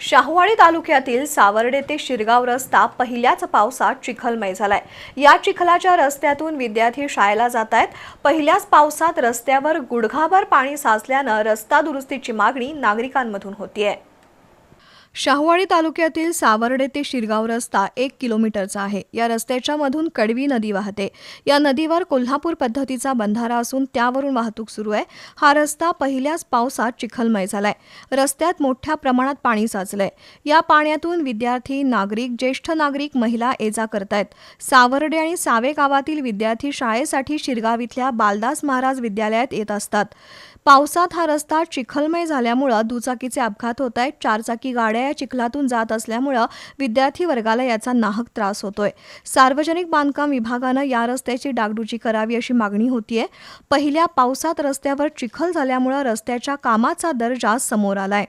शाहूवाडी तालुक्यातील सावर्डे ते शिरगाव रस्ता पहिल्याच पावसात चिखलमय झालाय. या चिखलाच्या रस्त्यातून विद्यार्थी शाळेला जात आहेत पहिल्याच पावसात रस्त्यावर गुडघाभर पाणी साचल्यानं रस्ता दुरुस्तीची मागणी नागरिकांमधून होतीये. शाहवाडी तालुक्यातील सावर्डे ते शिरगाव रस्ता एक किलोमीटरचा आहे. या रस्त्याच्या मधून कडवी नदी वाहते. या नदीवर कोल्हापूर पद्धतीचा बंधारा असून त्यावरून वाहतूक सुरू आहे. हा रस्ता पहिल्याच पावसात चिखलमय झालाय. रस्त्यात मोठ्या प्रमाणात पाणी साचलंय. या पाण्यातून विद्यार्थी नागरिक ज्येष्ठ नागरिक महिला ये जा करतायत. सावर्डे आणि सावे गावातील विद्यार्थी शाळेसाठी शिरगाव इथल्या बालदास महाराज विद्यालयात येत असतात. पावसात हा रस्ता चिखलमय झाल्यामुळं दुचाकीचे अपघात होत आहेत चारचाकी गाड्या या चिखलातून जात असल्यामुळं विद्यार्थी वर्गाला याचा नाहक त्रास होतोय. सार्वजनिक बांधकाम विभागानं या रस्त्याची डागडुजी करावी अशी मागणी होतीये. पहिल्या पावसात रस्त्यावर चिखल झाल्यामुळं रस्त्याच्या कामाचा दर्जा समोर आलाय.